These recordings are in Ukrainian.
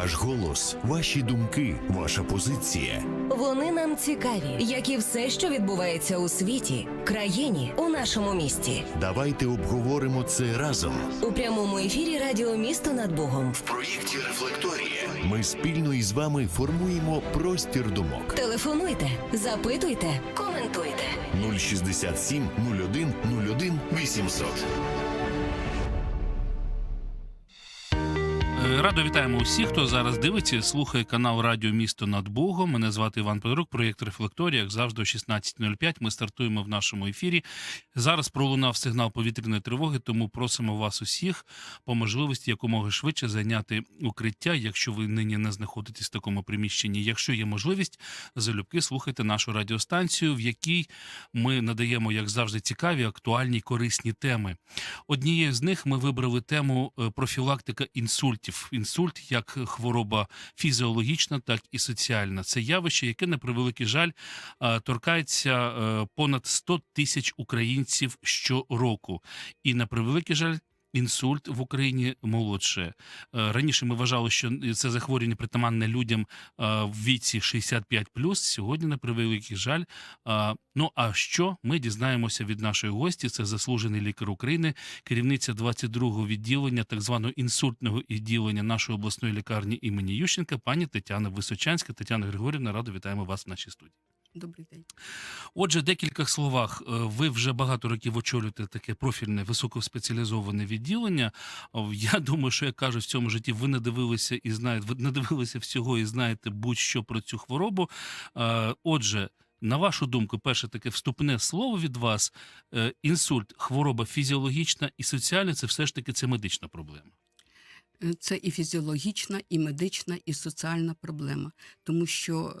Ваш голос, ваші думки, ваша позиція. Вони нам цікаві, як і все, що відбувається у світі, країні, у нашому місті. Давайте обговоримо це разом. У прямому ефірі Радіо Місто над Богом. В проєкті Рефлекторія ми спільно із вами формуємо простір думок. Телефонуйте, запитуйте, коментуйте. 067 01 01 800. Радо вітаємо усіх, хто зараз дивиться, слухає канал Радіо Місто над Богом. Мене звати Іван Петрук, проєкт Рефлекторія. Як завжди, о 16.05 ми стартуємо в нашому ефірі. Зараз пролунав сигнал повітряної тривоги, тому просимо вас усіх по можливості якомога швидше зайняти укриття, якщо ви нині не знаходитесь в такому приміщенні. Якщо є можливість, залюбки слухайте нашу радіостанцію, в якій ми надаємо, як завжди, цікаві, актуальні, корисні теми. Однією з них ми вибрали тему е, профілактика інсультів. Інсульт як хвороба фізіологічна, так і соціальна. Це явище, яке на превеликий жаль торкається е, понад 100 тисяч українців щороку. І на превеликий жаль. Інсульт в Україні молодше. Е, Раніше ми вважали, що це захворювання притаманне людям е, в віці 65+. Сьогодні, на превеликий жаль, Ну а що ми дізнаємося від нашої гості? Це заслужений лікар України, керівниця 22-го відділення, так званого інсультного відділення нашої обласної лікарні імені Ющенка, пані Тетяна Височанська. Тетяна Григорівна, радо вітаємо вас в нашій студії. Добрий день. Отже, в декількох словах, е, ви вже багато років очолюєте таке профільне високоспеціалізоване відділення. Е, Я думаю, що як кажуть, в цьому житті ви не дивилися і знаєте, ви не дивилися всього і знаєте будь-що про цю хворобу. Е, Отже. На вашу думку, перше таке вступне слово від вас: інсульт, хвороба фізіологічна і соціальна це все ж таки це медична проблема. Це і фізіологічна, і медична, і соціальна проблема, тому що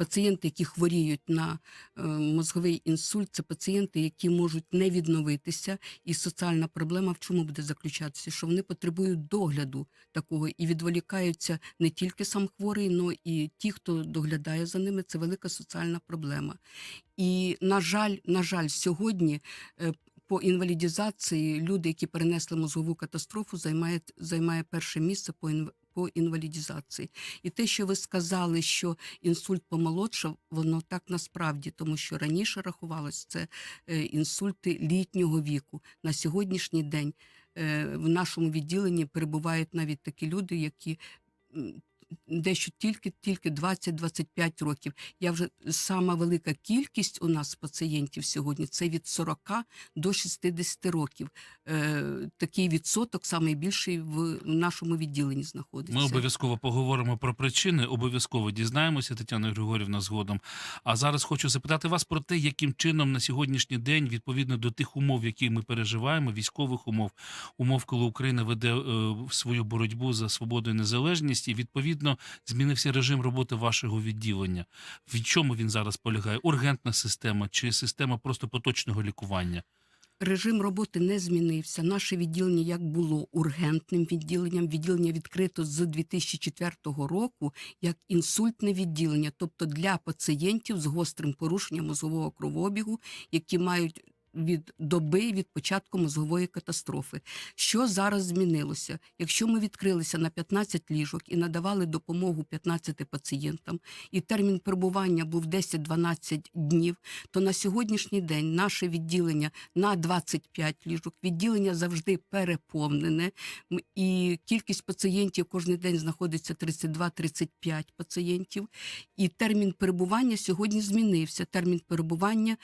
пацієнти, які хворіють на е, мозговий інсульт, це пацієнти, які можуть не відновитися. І соціальна проблема в чому буде заключатися? Що вони потребують догляду такого і відволікаються не тільки сам хворий, але і ті, хто доглядає за ними. Це велика соціальна проблема. І на жаль, на жаль, сьогодні. е, По інвалідізації люди, які перенесли мозгову катастрофу, займають займає перше місце по. По інвалідізації. І те, що ви сказали, що інсульт помолодшав, воно так насправді, тому що раніше рахувалось це е, інсульти літнього віку. На сьогоднішній день е, в нашому відділенні перебувають навіть такі люди, які дещо тільки тільки 20-25 років. Я вже сама велика кількість у нас пацієнтів сьогодні це від 40 до 60 років. Е, такий відсоток найбільший в нашому відділенні знаходиться. Ми обов'язково поговоримо про причини, обов'язково дізнаємося, Тетяна Григорівна, згодом. А зараз хочу запитати вас про те, яким чином на сьогоднішній день, відповідно до тих умов, які ми переживаємо, військових умов, умов, коли Україна веде е, свою боротьбу за свободу і незалежність, і відповідно змінився режим роботи вашого відділення. В чому він зараз полягає? Ургентна система чи система просто поточного лікування? Режим роботи не змінився. Наше відділення як було ургентним відділенням. Відділення відкрито з 2004 року як інсультне відділення, тобто для пацієнтів з гострим порушенням мозгового кровообігу, які мають від доби від початку мозгової катастрофи. Що зараз змінилося? Якщо ми відкрилися на 15 ліжок і надавали допомогу 15 пацієнтам, і термін перебування був 10-12 днів, то на сьогоднішній день наше відділення на 25 ліжок, відділення завжди переповнене, і кількість пацієнтів кожен день знаходиться 32-35 пацієнтів. І термін перебування сьогодні змінився. Термін перебування.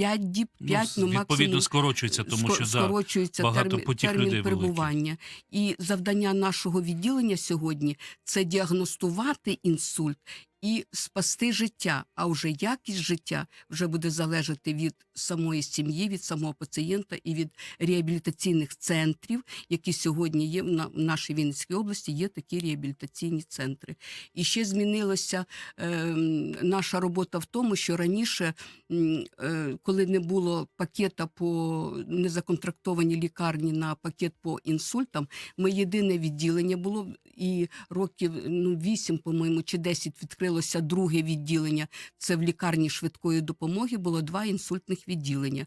Ем, 5 діб, 5, ну, відповідно максимум скорочується, тому що що да, скорочується багато термін, потік термін людей великий. перебування. І завдання нашого відділення сьогодні це діагностувати інсульт і спасти життя. А вже якість життя вже буде залежати від самої сім'ї, від самого пацієнта і від реабілітаційних центрів, які сьогодні є в на- в нашій Вінницькій області. Є такі реабілітаційні центри. І ще змінилася е, наша робота в тому, що раніше, е, коли не було пакета по незаконтрактовані лікарні на пакет по інсультам, ми єдине відділення було і років ну 8, по-моєму, чи 10 відкрилося друге відділення. Це в лікарні швидкої допомоги було два інсультних відділення.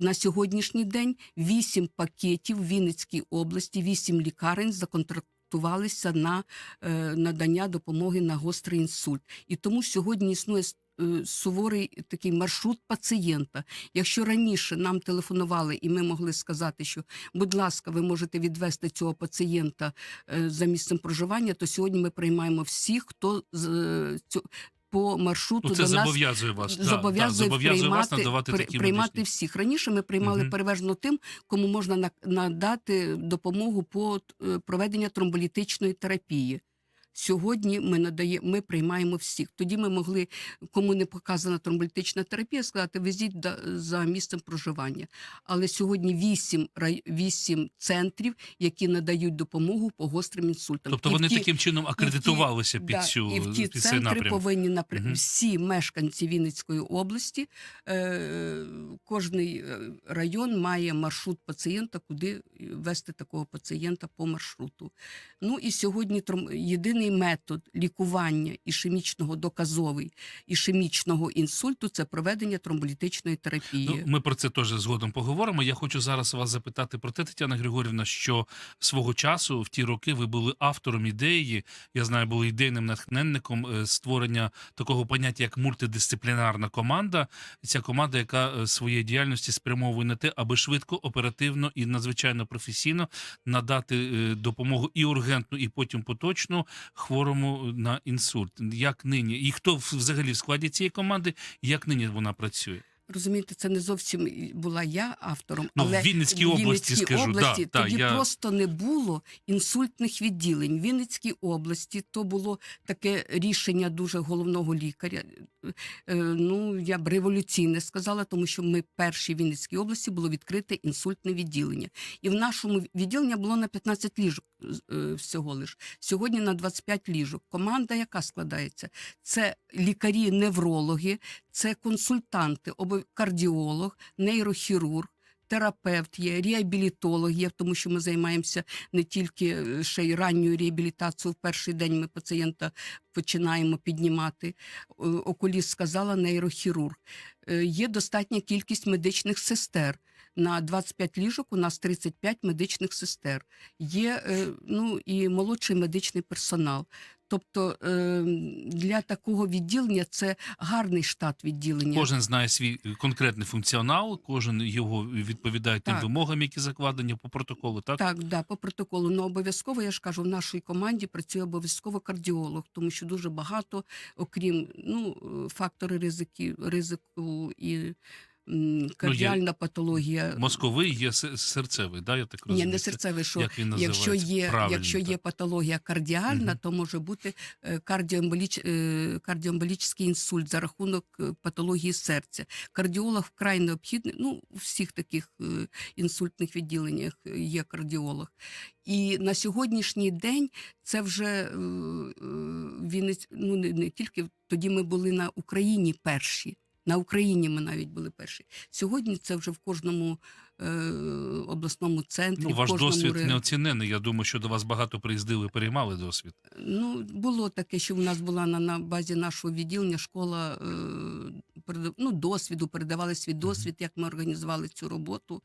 На сьогоднішній день вісім пакетів в Вінницькій області, вісім лікарень законтрактувалися на е, надання допомоги на гострий інсульт. І тому сьогодні існує суворий такий маршрут пацієнта. Якщо раніше нам телефонували і ми могли сказати, що, будь ласка, ви можете відвести цього пацієнта е, за місцем проживання, то сьогодні ми приймаємо всіх, хто з е, цю- по маршруту Ну, це до нас зобов'язує вас. зобов'язує, да, зобов'язує вас надавати при- такі приймати медичні. всіх. Раніше ми приймали Мгм. переважно тим, кому можна на- надати допомогу по е, проведенню тромболітичної терапії. Сьогодні ми надає, ми приймаємо всіх. Тоді ми могли, кому не показана тромболітична терапія, сказати, везіть за місцем проживання. Але сьогодні вісім, вісім центрів, які надають допомогу по гострим інсультам. Тобто І вони ті- таким чином акредитувалися під Да, цю і в ті під центри напрям. повинні напрям... Мгм. всі мешканці Вінницької області. Е... Кожний е, район має маршрут пацієнта, куди вести такого пацієнта по маршруту. Ну і сьогодні тром... єдиний метод лікування ішемічного доказовий ішемічного інсульту це проведення тромболітичної терапії. Ну, ми про це теж згодом поговоримо. Я хочу зараз вас запитати про те, Тетяна Григорівна, що свого часу в ті роки ви були автором ідеї. Я знаю, були ідейним натхненником е, створення такого поняття, як мультидисциплінарна команда. Ця команда, яка е, своєї діяльності спрямовує на те, аби швидко, оперативно і надзвичайно професійно надати е, допомогу і ургентну, і потім поточну хворому на інсульт. Як нині? І хто взагалі в складі цієї команди? Як нині вона працює? Розумієте, це не зовсім була я автором, Ну, в Вінницькій області, Вінницькій скажу, да, області та, тоді я- просто не було інсультних відділень. В Вінницькій області то було таке рішення дуже головного лікаря. Е, Ну, я б революційне сказала, тому що ми перші в Вінницькій області було відкрите інсультне відділення. І в нашому відділенні було на 15 ліжок е, всього лиш. Сьогодні на 25 ліжок. Команда, яка складається, це лікарі-неврологи, це консультанти, кардіолог, нейрохірург. Терапевт є, реабілітолог є, тому що ми займаємося не тільки е, ще й ранньою реабілітацією. В перший день ми пацієнта починаємо піднімати. Окуліст сказала нейрохірург. Е, Є достатня кількість медичних сестер. На 25 ліжок у нас 35 медичних сестер. Є е, ну, і молодший медичний персонал. Тобто е, для такого відділення це гарний штат відділення. Кожен знає свій е, конкретний функціонал, кожен його відповідає тим Так. вимогам, які закладені по протоколу. Так, Так, да, по протоколу. Ну обов'язково я ж кажу, в нашій команді працює обов'язково кардіолог, тому що дуже багато, окрім ну фактори ризики, ризику і кардіальна патологія. мозковий є серцевий, да, я так розумію? Ні, не серцевий, що як він якщо є, Правильно, якщо є так. патологія кардіальна, Мгм. то може бути е, кардіоемболіч, е, інсульт за рахунок е, патології серця. Кардіолог вкрай необхідний. Ну, у всіх таких інсультних відділеннях є кардіолог. І на сьогоднішній день це вже е, ну не, не тільки тоді ми були на Україні перші. На Україні ми навіть були перші. Сьогодні це вже в кожному обласному центрі. Ну, ваш досвід ре- неоцінений. Я думаю, що до вас багато приїздили, переймали досвід. Ну, було таке, що в нас була на, на базі нашого відділення школа е, ну, досвіду, передавали свій досвід, як ми організували цю роботу,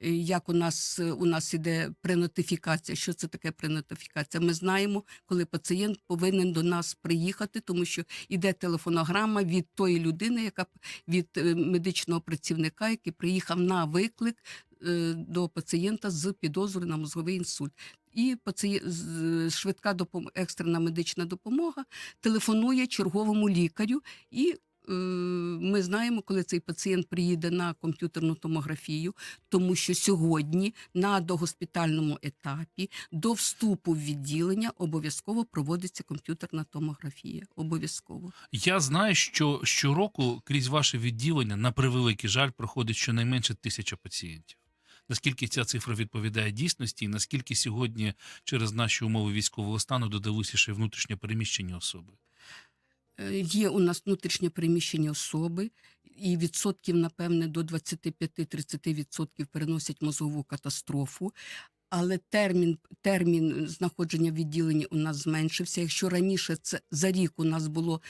е, як у нас, е, у нас іде пренотифікація. Що це таке пренотифікація? Ми знаємо, коли пацієнт повинен до нас приїхати, тому що іде телефонограма від тої людини, яка від е, медичного працівника, який приїхав на виклик е, до пацієнта з підозрою на мозговий інсульт. І пацієнт швидка екстрена медична допомога телефонує черговому лікарю, і е, ми знаємо, коли цей пацієнт приїде на комп'ютерну томографію, тому що сьогодні на догоспітальному етапі до вступу в відділення обов'язково проводиться комп'ютерна томографія. Обов'язково. Я знаю, що щороку крізь ваше відділення, на превеликий жаль, проходить щонайменше тисяча пацієнтів. Наскільки ця цифра відповідає дійсності, і наскільки сьогодні через наші умови військового стану додалися ще внутрішньо переміщені особи? Е, Є у нас внутрішнє приміщення особи, і відсотків, напевне, до 25-30% переносять мозгову катастрофу. Але термін, термін знаходження в відділенні у нас зменшився. Якщо раніше це за рік у нас було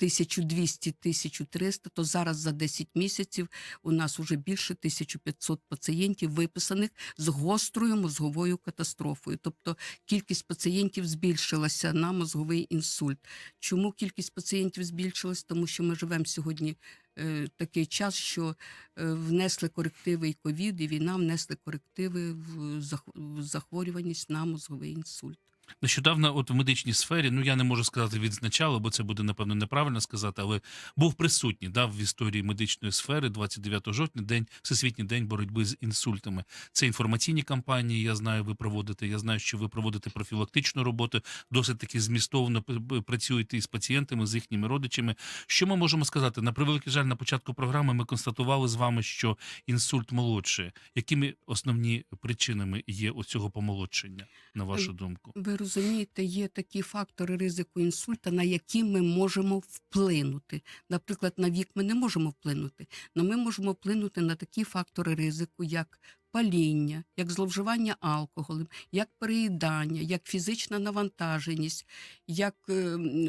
1200-1300, то зараз за 10 місяців у нас вже більше 1500 пацієнтів виписаних з гострою мозговою катастрофою. Тобто кількість пацієнтів збільшилася на мозговий інсульт. Чому кількість пацієнтів збільшилась? Тому що ми живемо сьогодні е, такий час, що е, внесли корективи і ковід, і війна внесли корективи в захворюваність на мозговий інсульт. Нещодавно, от в медичній сфері, ну я не можу сказати відзначали, бо це буде напевно неправильно сказати, але був присутній да, в історії медичної сфери 29 жовтня, день всесвітній день боротьби з інсультами. Це інформаційні кампанії. Я знаю, ви проводите. Я знаю, що ви проводите профілактичну роботу. Досить таки змістовно працюєте із пацієнтами, з їхніми родичами. Що ми можемо сказати? На превеликий жаль, на початку програми ми констатували з вами, що інсульт молодший. Якими основні причинами є оцього помолодшення, на вашу думку? Розумієте, є такі фактори ризику інсульта, на які ми можемо вплинути. Наприклад, на вік ми не можемо вплинути, але ми можемо вплинути на такі фактори ризику, як паління, як зловживання алкоголем, як переїдання, як фізична навантаженість, як е,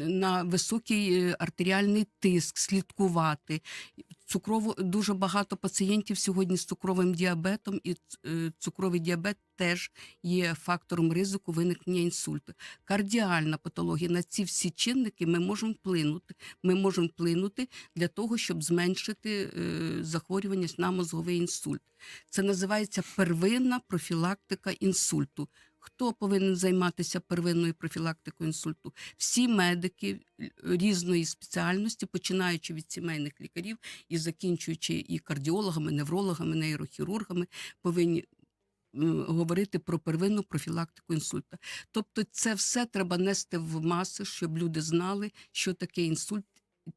на високий е, артеріальний тиск слідкувати. Цукрово дуже багато пацієнтів сьогодні з цукровим діабетом, і е, цукровий діабет теж є фактором ризику виникнення інсульту. Кардіальна патологія на ці всі чинники ми можемо вплинути. Ми можемо вплинути для того, щоб зменшити е, захворюваність на мозговий інсульт. Це називається первинна профілактика інсульту. Хто повинен займатися первинною профілактикою інсульту? Всі медики е, різної спеціальності, починаючи від сімейних лікарів і закінчуючи і кардіологами, неврологами, нейрохірургами, повинні говорити про первинну профілактику інсульта. Тобто, це все треба нести в маси, щоб люди знали, що таке інсульт.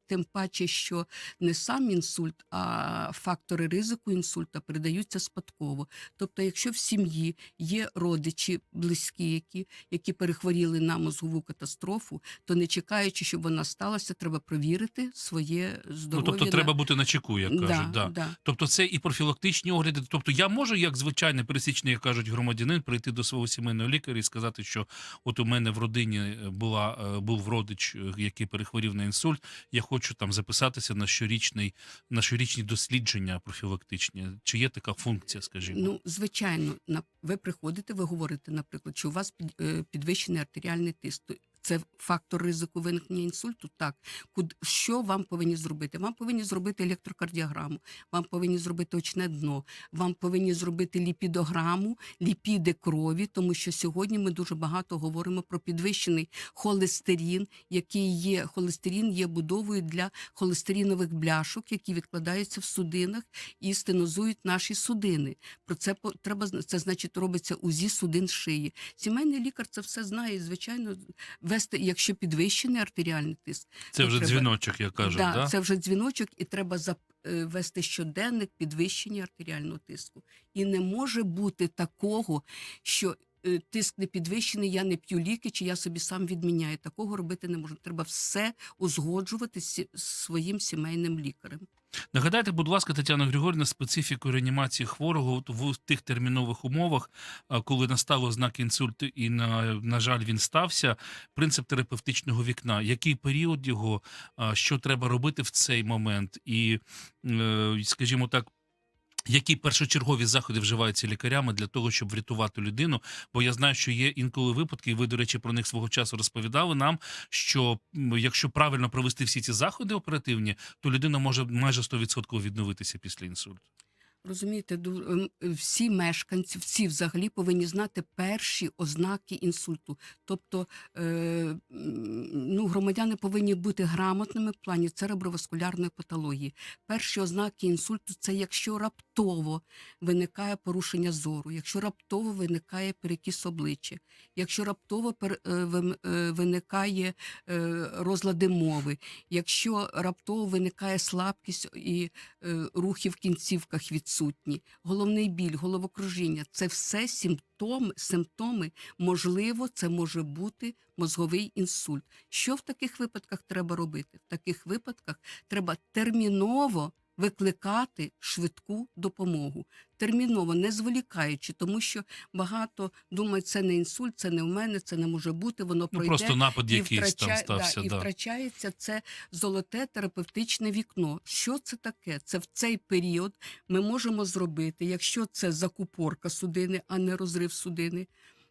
Тим паче, що не сам інсульт, а фактори ризику інсульта передаються спадково. Тобто, якщо в сім'ї є родичі близькі, які, які перехворіли на мозгову катастрофу, то не чекаючи, щоб вона сталася, треба провірити своє Ну, здоров'я. тобто треба бути на чеку, як кажуть. Да. Да. Тобто це і профілактичні огляди. Тобто я можу, як звичайний пересічний, як кажуть, громадянин, прийти до свого сімейного лікаря і сказати, що от у мене в родині була, е, був родич, е, який перехворів на інсульт. Я хочу там записатися на щорічний, на щорічні дослідження профілактичні. Чи є така функція, скажімо? Ну, звичайно, ви приходите, ви говорите, наприклад, що у вас під, е, підвищений артеріальний тиск. Це фактор ризику виникнення інсульту. Так, що вам повинні зробити? Вам повинні зробити електрокардіограму, вам повинні зробити очне дно, вам повинні зробити ліпідограму, ліпіди крові, тому що сьогодні ми дуже багато говоримо про підвищений холестерин, який є холестерин є будовою для холестеринових бляшок, які відкладаються в судинах і стенозують наші судини. Про це треба це значить робиться УЗІ судин шиї. Сімейний лікар це все знає. і, Звичайно, вести, якщо підвищений артеріальний тиск, це вже треба- дзвіночок, як кажуть. да, Да, це вже дзвіночок, і треба е, вести щоденник підвищення артеріального тиску. І не може бути такого, що е, тиск не підвищений, я не п'ю ліки, чи я собі сам відміняю. Такого робити не можна. Треба все узгоджувати з своїм сімейним лікарем. Нагадайте, будь ласка, Тетяна Григорівна, специфіку реанімації хворого в тих термінових умовах, коли настало знак інсульту, і на, на жаль, він стався. Принцип терапевтичного вікна. Який період його, що треба робити в цей момент, і, е, скажімо так. Які першочергові заходи вживаються лікарями для того, щоб врятувати людину? Бо я знаю, що є інколи випадки, і ви, до речі, про них свого часу розповідали нам. Що якщо правильно провести всі ці заходи оперативні, то людина може майже 100% відновитися після інсульту. Розумієте, ем, всі мешканці, всі взагалі повинні знати перші ознаки інсульту. Тобто е, ну, громадяни повинні бути грамотними в плані цереброваскулярної патології. Перші ознаки інсульту це якщо раптово виникає порушення зору, якщо раптово виникає перекіс обличчя, якщо раптово е, е, виникає розлади мови, якщо раптово виникає слабкість і рухи в кінцівках відсутні, головний біль, головокружіння це все симптоми, симптоми. Можливо, це може бути мозговий інсульт. Що в таких випадках треба робити? В таких випадках треба терміново викликати швидку допомогу. Терміново, не зволікаючи, тому що багато думають, це не інсульт, це не в мене, це не може бути, воно Ну, пройде. просто напад і, якийсь там стався. да, і Да. втрачається це золоте терапевтичне вікно. Що це таке? Це в цей період ми можемо зробити, якщо це закупорка судини, а не розрив судини.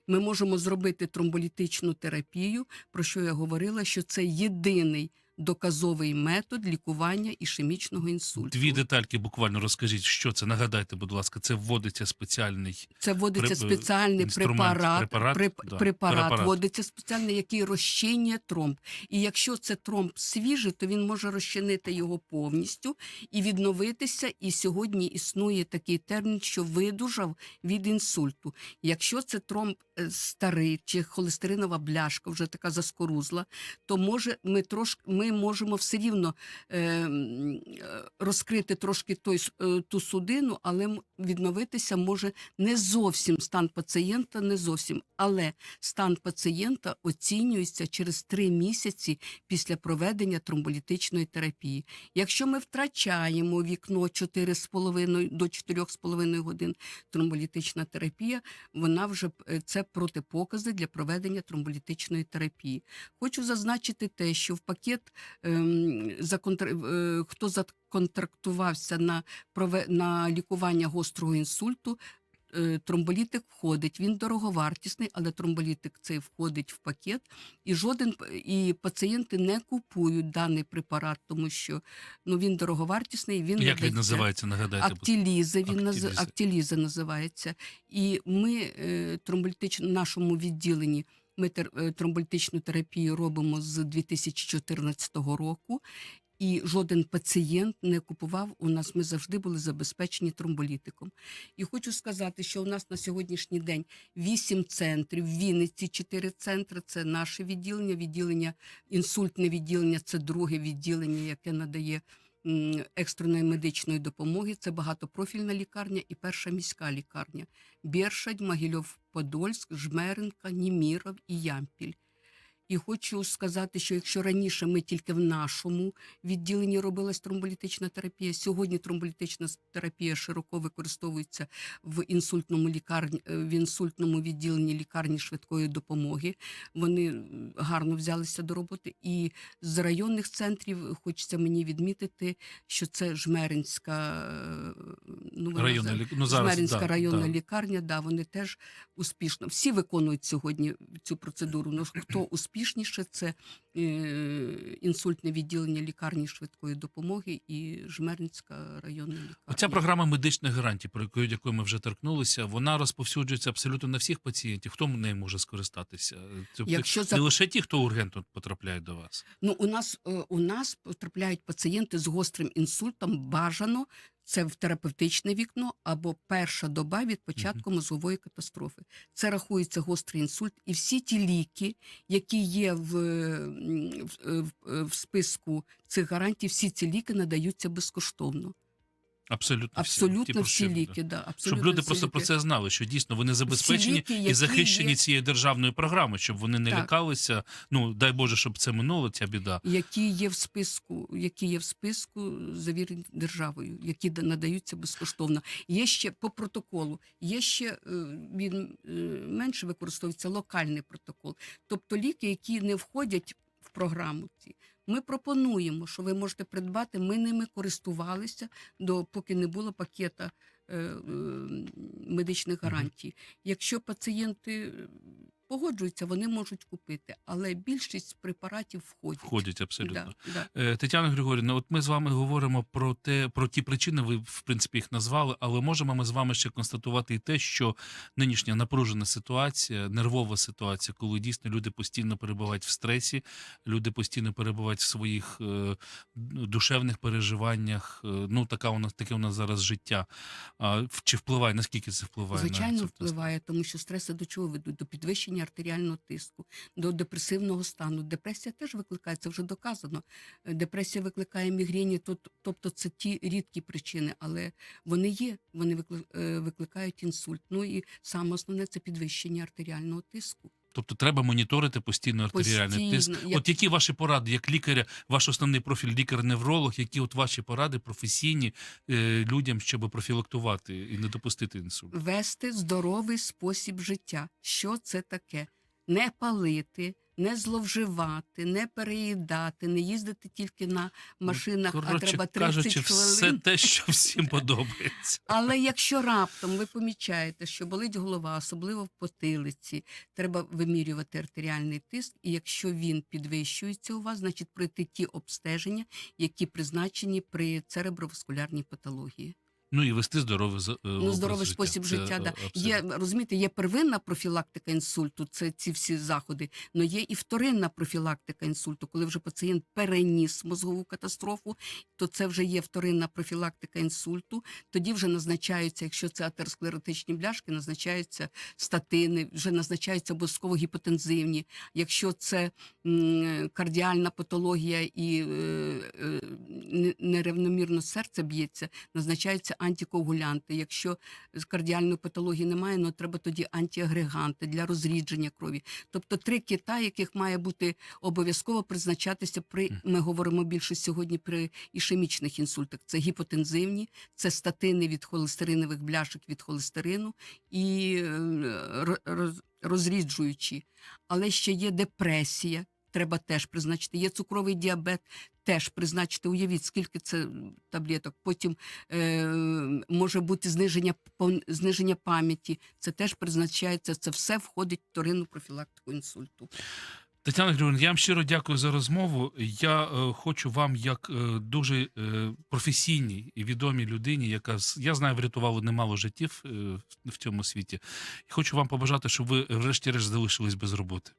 Ми можемо зробити тромболітичну терапію, про що я говорила, що це єдиний доказовий метод лікування ішемічного інсульту. Дві детальки буквально розкажіть, що це. Нагадайте, будь ласка, це вводиться спеціальний Це вводиться Преп- спеціальний препарат, препарат, преп- да, препарат, препарат. вводиться спеціальний, який розчинює тромб. І якщо це тромб свіжий, то він може розчинити його повністю і відновитися. І сьогодні існує такий термін, що видужав від інсульту. Якщо це тромб е, старий чи холестеринова бляшка, вже така заскорузла, то може ми трошки ми можемо все рівно е, е, розкрити трошки той, е, ту судину, але відновитися може не зовсім стан пацієнта, не зовсім, але стан пацієнта оцінюється через три місяці після проведення тромболітичної терапії. Якщо ми втрачаємо вікно 4,5 до 4,5 годин, тромболітична терапія, вона вже е, це протипокази для проведення тромболітичної терапії. Хочу зазначити те, що в пакет хто законтрактувався на прове... на лікування гострого інсульту. е, Тромболітик входить, він дороговартісний, але тромболітик цей входить в пакет, і жоден і пацієнти не купують даний препарат, тому що ну він дороговартісний. Він Як він називається? Нагадайте, будь він наз... Актиліза називається. І ми е, тромболітич... нашому відділенні ми е, тромболітичну терапію робимо з 2014 року. І жоден пацієнт не купував. У нас ми завжди були забезпечені тромболітиком. І хочу сказати, що у нас на сьогоднішній день вісім центрів. В Вінниці чотири центри. Це наше відділення. Відділення інсультне відділення це друге відділення, яке надає екстреної медичної допомоги. Це багатопрофільна лікарня і перша міська лікарня. Бершадь, Могильов, Подольськ, Жмеренка, Німіров і Ямпіль. І хочу сказати, що якщо раніше ми тільки в нашому відділенні робилась тромболітична терапія, сьогодні тромболітична терапія широко використовується в інсультному лікарні е, в інсультному відділенні лікарні швидкої допомоги. Вони гарно взялися до роботи. І з районних центрів хочеться мені відмітити, що це Жмеринська е, ну, вона Районна ну, зараз, Жмеринська да, районна да. лікарня, да, вони теж успішно. Всі виконують сьогодні цю процедуру. Ну, хто успішніше, це е, інсультне відділення лікарні швидкої допомоги і Жмеринська районна лікарня. Оця програма медичних гарантій, про яку, якою ми вже торкнулися, вона розповсюджується абсолютно на всіх пацієнтів. Хто нею може скористатися? Тобто Якщо за не лише ті, хто ургентно потрапляють до вас. Ну, у нас е, у нас потрапляють пацієнти з гострим інсультом. Бажано це в терапевтичне вікно або перша доба від початку мозгової катастрофи. Це рахується гострий інсульт, і всі ті ліки, які є в, в, в, в списку цих гарантій, всі ці ліки надаються безкоштовно. Абсолютно всі. Абсолютно всі що- ліки. Да, абсолютно Щоб люди всі просто про це знали, що дійсно вони забезпечені ліки, і захищені є- цією державною програмою, щоб вони не Так. лякалися. Ну дай Боже, щоб це минуло, ця біда. які є в списку, які є в списку завірені державою, які да- надаються безкоштовно. Є ще по протоколу, є ще е, він е, менше використовується локальний протокол, тобто ліки, які не входять в програму. Ці ми пропонуємо, що ви можете придбати. Ми ними користувалися до поки не було пакета е, е, медичних гарантій. Якщо пацієнти погоджуються, вони можуть купити, але більшість препаратів входять. Входять абсолютно. Да, да. Е, Тетяна Григорівна, от ми з вами говоримо про те, про ті причини, ви в принципі їх назвали, але можемо ми з вами ще констатувати і те, що нинішня напружена ситуація, нервова ситуація, коли дійсно люди постійно перебувають в стресі, люди постійно перебувають в своїх е, душевних переживаннях. е, ну така у нас таке у нас зараз життя. А чи впливає? Наскільки це впливає? на Звичайно, це? впливає, тому що стреси до чого ведуть? До підвищення артеріального тиску, до депресивного стану. Депресія теж викликає, це вже доказано. Е, Депресія викликає мігрені, тобто це ті рідкі причини, але вони є, вони е, викликають інсульт. Ну і саме основне це підвищення артеріального тиску. Тобто треба моніторити постійно артеріальний тиск. Постійно. Як- От які ваші поради, як лікаря, ваш основний профіль лікар-невролог, які от ваші поради професійні е, людям, щоб профілактувати і не допустити інсульт? вести здоровий спосіб життя. Що це таке? Не палити, не зловживати, не переїдати, не їздити тільки на машинах, а Ну, треба 30 кажучи, хвилин. все те, що всім подобається. Але якщо раптом ви помічаєте, що болить голова, особливо в потилиці, треба вимірювати артеріальний тиск, і якщо він підвищується у вас, значить пройти ті обстеження, які призначені при цереброваскулярній патології. Ну і вести здоровий е, Ну, здоровий життя. спосіб життя. е, Да. абсолютно. Є розумієте, є первинна профілактика інсульту, це ці всі заходи. але є і вторинна профілактика інсульту, коли вже пацієнт переніс мозгову катастрофу, то це вже є вторинна профілактика інсульту. Тоді вже назначаються, якщо це атеросклеротичні бляшки, назначаються статини, вже назначаються обов'язково гіпотензивні. Якщо це м, кардіальна патологія і е, е, не- нерівномірно серце б'ється, назначаються антикоагулянти. Якщо з кардіальної патології немає, ну треба тоді антиагреганти для розрідження крові. Тобто три кита, яких має бути обов'язково призначатися при ми говоримо більше сьогодні при ішемічних інсультах. Це гіпотензивні, це статини від холестеринових бляшок від холестерину і е, роз- розріджуючі. Але ще є депресія. Треба теж призначити. Є цукровий діабет, теж призначити. Уявіть, скільки це таблеток. Потім е, може бути зниження зниження пам'яті. Це теж призначається. Це все входить в вторинну профілактику інсульту. Тетяна Григорівна, я вам щиро дякую за розмову. Я е, хочу вам, як е, дуже е, професійній і відомій людині, яка я знаю, врятувала немало життів е, в цьому світі. Хочу вам побажати, щоб ви врешті-решт залишились без роботи.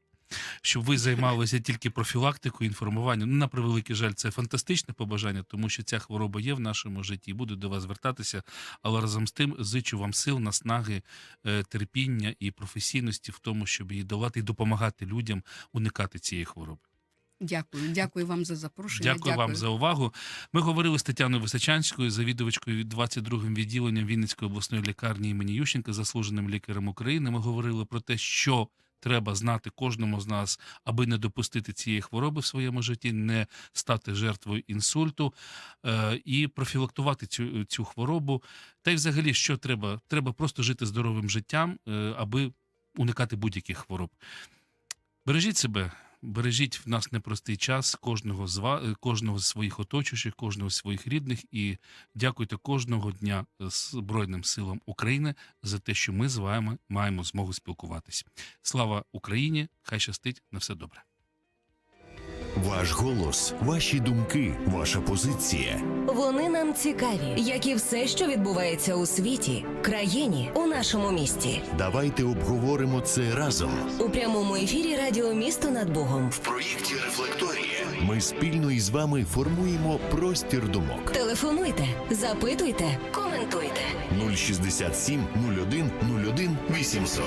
Щоб ви займалися тільки профілактикою, інформуванням. Ну, на превеликий жаль, це фантастичне побажання, тому що ця хвороба є в нашому житті і буде до вас звертатися. Але разом з тим зичу вам сил, наснаги, е, терпіння і професійності в тому, щоб її долати і допомагати людям уникати цієї хвороби. Дякую, дякую вам за запрошення. Дякую, вам за увагу. Ми говорили з Тетяною Височанською, завідувачкою від 22-м відділенням Вінницької обласної лікарні імені Ющенка, заслуженим лікарем України. Ми говорили про те, що треба знати кожному з нас, аби не допустити цієї хвороби в своєму житті, не стати жертвою інсульту е, і профілактувати цю, цю хворобу. Та й взагалі, що треба? Треба просто жити здоровим життям, е, аби уникати будь-яких хвороб. Бережіть себе, бережіть в нас непростий час кожного з ва- е, кожного з своїх оточуючих, кожного з своїх рідних, і дякуйте кожного дня Збройним силам України за те, що ми з вами маємо змогу спілкуватись. Слава Україні! Хай щастить на все добре. Ваш голос, ваші думки, ваша позиція. Вони нам цікаві, як і все, що відбувається у світі, країні, у нашому місті. Давайте обговоримо це разом. У прямому ефірі Радіо Місто над Богом. В проєкті Рефлекторія ми спільно із вами формуємо простір думок. Телефонуйте, запитуйте, коментуйте. 067 01 01 800.